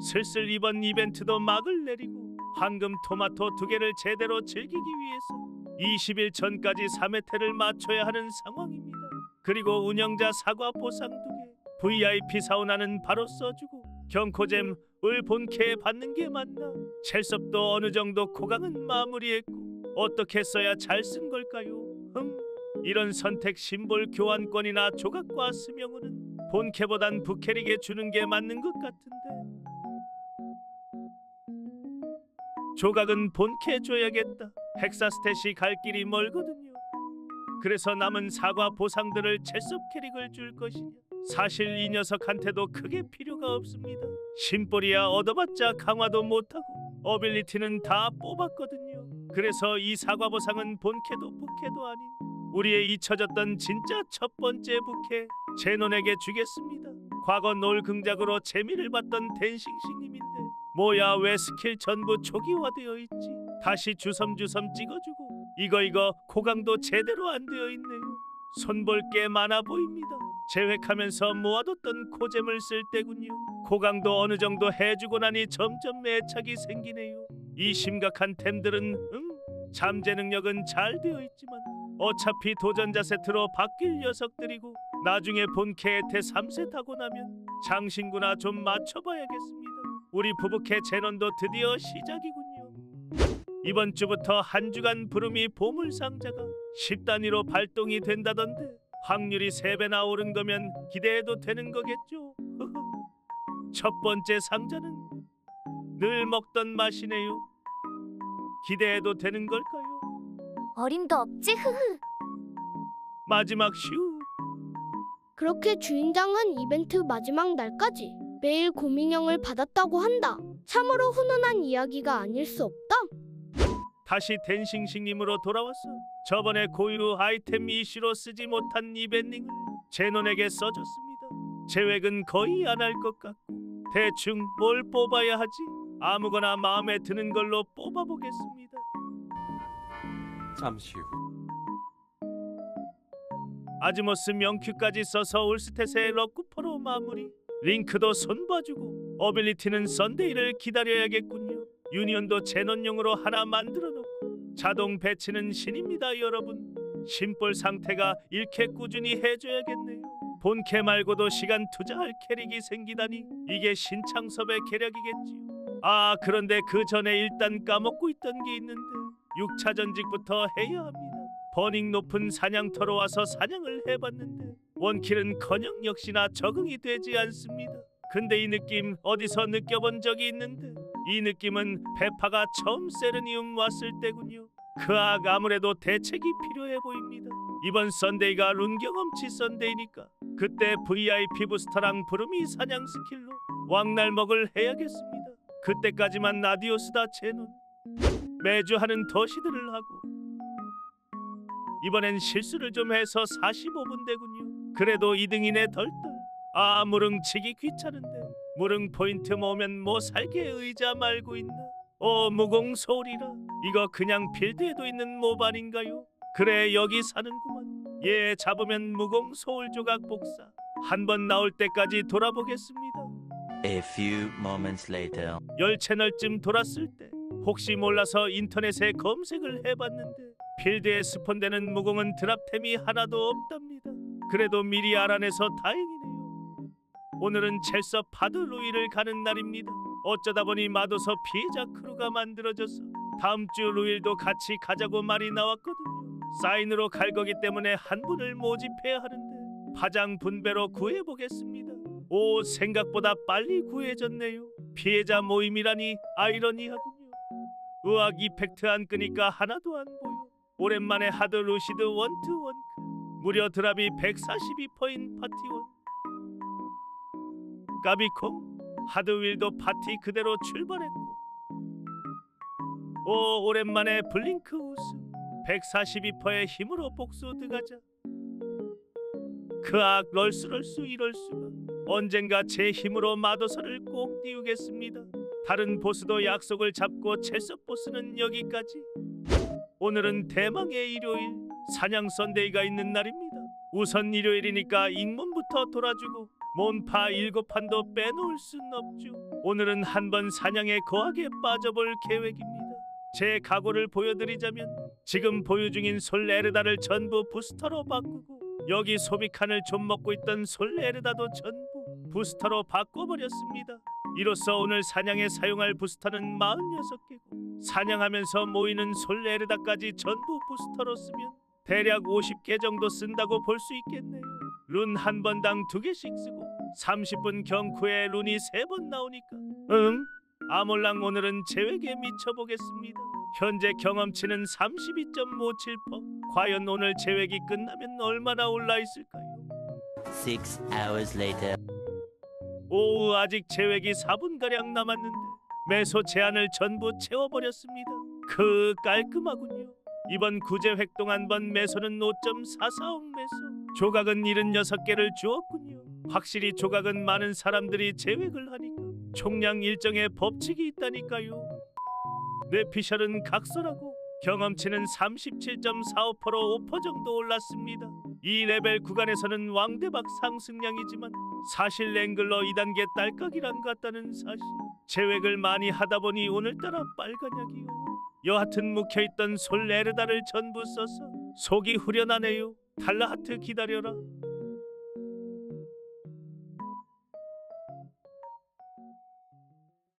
슬슬 이번 이벤트도 막을 내리고 황금 토마토 두 개를 제대로 즐기기 위해서 20일 전까지 3회태를 맞춰야 하는 상황입니다. 그리고 운영자 사과 보상 두 개, VIP 사우나는 바로 써주고 경코잼 을 본캐에 받는 게 맞나? 첼섭도 어느 정도 코강은 마무리했고 어떻게 써야 잘 쓴 걸까요? 흠, 이런 선택 심볼 교환권이나 조각과 스명우는 본캐보단 부캐릭에 주는 게 맞는 것 같은데 조각은 본캐 줘야겠다. 헥사 스탯이 갈 길이 멀거든요. 그래서 남은 사과 보상들을 첼섭 캐릭을 줄 것이냐? 사실 이 녀석한테도 크게 필요가 없습니다. 심볼이야 얻어봤자 강화도 못하고 어빌리티는 다 뽑았거든요. 그래서 이 사과 보상은 본캐도 부캐도 아닌 우리의 잊혀졌던 진짜 첫 번째 부캐 제논에게 주겠습니다. 과거 놀 긍작으로 재미를 봤던 댄싱싱님인데 뭐야 왜 스킬 전부 초기화되어 있지? 다시 주섬주섬 찍어주고 이거 이거 코강도 제대로 안 되어 있네요. 손볼 게 많아 보입니다. 재획하면서 모아뒀던 코잼을 쓸 때군요. 코강도 어느 정도 해주고 나니 점점 애착이 생기네요. 이 심각한 템들은 응 잠재 능력은 잘 되어 있지만 어차피 도전자 세트로 바뀔 녀석들이고 나중에 태 3세 타고 나면 장신구나 좀 맞춰봐야겠습니다. 우리 부부캐 제논도 드디어 시작이군요. 이번 주부터 한 주간 부름이 보물 상자가 10단위로 발동이 된다던데 확률이 3배나 오른 거면 기대해도 되는 거겠죠? 첫 번째 상자는 늘 먹던 맛이네요. 기대해도 되는 걸까요? 어림도 없지 흐흐. 마지막 슈 그렇게 주인장은 이벤트 마지막 날까지 매일 고민형을 받았다고 한다. 참으로 훈훈한 이야기가 아닐 수 없다. 다시 댄싱싱님으로 돌아왔어. 저번에 고유 아이템 이슈로 쓰지 못한 이벤닝을 제논에게 써줬습니다. 계획은 거의 안 할 것 같고 대충 뭘 뽑아야 하지? 아무거나 마음에 드는 걸로 뽑아보겠습니다. 잠시 후 아즈모스 명큐까지 써서 올스탯의 럭쿠퍼로 마무리. 링크도 손봐주고 어빌리티는 썬데이를 기다려야겠군요. 유니온도 제논용으로 하나 만들어 놓고 자동 배치는 신입니다, 여러분. 심볼 상태가 이렇게 꾸준히 해줘야겠네요. 본캐 말고도 시간 투자할 캐릭이 생기다니 이게 신창섭의 계략이겠지요. 아 그런데 그 전에 일단 까먹고 있던 게 있는데 6차 전직부터 해야 합니다. 버닝 높은 사냥터로 와서 사냥을 해봤는데 원킬은커녕 역시나 적응이 되지 않습니다. 근데 이 느낌 어디서 느껴본 적이 있는데 이 느낌은 페파가 처음 세르니움 왔을 때군요. 그 악 아무래도 대책이 필요해 보입니다. 이번 썬데이가 룬 경험치 썬데이니까 그때 VIP 부스터랑 부르미 사냥 스킬로 왕날 먹을 해야겠습니다. 그때까지만 나디오스다 제논 매주 하는 더시들을 하고 이번엔 실수를 좀 해서 45분 되군요. 그래도 2등이네 덜덜. 아 무릉치기 귀찮은데 무릉 포인트 모으면 뭐 살게 의자 말고 있나? 어 무공 소리라 이거 그냥 필드에도 있는 몹 아닌가요? 그래 여기 사는구만. 얘 잡으면 무공 소울 조각 복사. 한 번 나올 때까지 돌아보겠습니다. A few moments later. 열 채널쯤 돌았을 때 혹시 몰라서 인터넷에 검색을 해봤는데 필드에 스폰되는 무공은 드랍템이 하나도 없답니다. 그래도 미리 알아내서 다행이네요. 오늘은 첼서 파드 루이를 가는 날입니다. 어쩌다 보니 마도서 피해자 크루가 만들어져서 다음 주 루일도 같이 가자고 말이 나왔거든요. 사인으로 갈 거기 때문에 한 분을 모집해야 하는데 파장 분배로 구해보겠습니다. 오 생각보다 빨리 구해졌네요. 피해자 모임이라니 아이러니하군요. 의학 이펙트 안 끄니까 하나도 안 보여. 오랜만에 하드 루시드 원트 원크. 무려 드랍이 142퍼인 파티원. 까비콤 하드윌도 파티 그대로 출발했고. 오 오랜만에 블링크 우스 142퍼의 힘으로 복수 들어가자. 그악 럴수럴수 이럴 수가. 언젠가 제 힘으로 마도서를 꼭 띄우겠습니다. 다른 보스도 약속을 잡고 첼섭 보스는 여기까지. 오늘은 대망의 일요일 사냥 썬데이가 있는 날입니다. 우선 일요일이니까 ing문부터 돌아주고 몬파 일곱 판도 빼놓을 순 없죠. 오늘은 한번 사냥에 거하게 빠져볼 계획입니다. 제 각오를 보여드리자면 지금 보유 중인 솔레르다를 전부 부스터로 바꾸고 여기 소비칸을 좀 먹고 있던 솔레르다도 전부 부스터로 바꿔버렸습니다. 이로써 오늘 사냥에 사용할 부스터는 46개고 사냥하면서 모이는 솔레르다까지 전부 부스터로 쓰면 대략 50개 정도 쓴다고 볼 수 있겠네요. 룬 한 번당 두 개씩 쓰고 30분 경쿠에 룬이 세 번 나오니까 응? 아몰랑 오늘은 제외에 미쳐보겠습니다. 현재 경험치는 32.57%. 과연 오늘 제외기 끝나면 얼마나 올라 있을까요? Six hours later. 오후 아직 제외기 4분 가량 남았는데 매소 제한을 전부 채워버렸습니다. 그 깔끔하군요. 이번 구제 획동 한 번 매소는 5.44억 매소. 조각은 76개를 주었군요. 확실히 조각은 많은 사람들이 제획을 하니까 총량 일정의 법칙이 있다니까요. 뇌피셜은 각설하고 경험치는 37.45% 5% 정도 올랐습니다. 이 레벨 구간에서는 왕대박 상승량이지만 사실 랭글러 2단계 딸깍이랑 같다는 사실. 제획을 많이 하다 보니 오늘따라 빨간약이요. 여하튼 묵혀있던 솔레르다를 전부 써서 속이 후련하네요. 달라하트 기다려라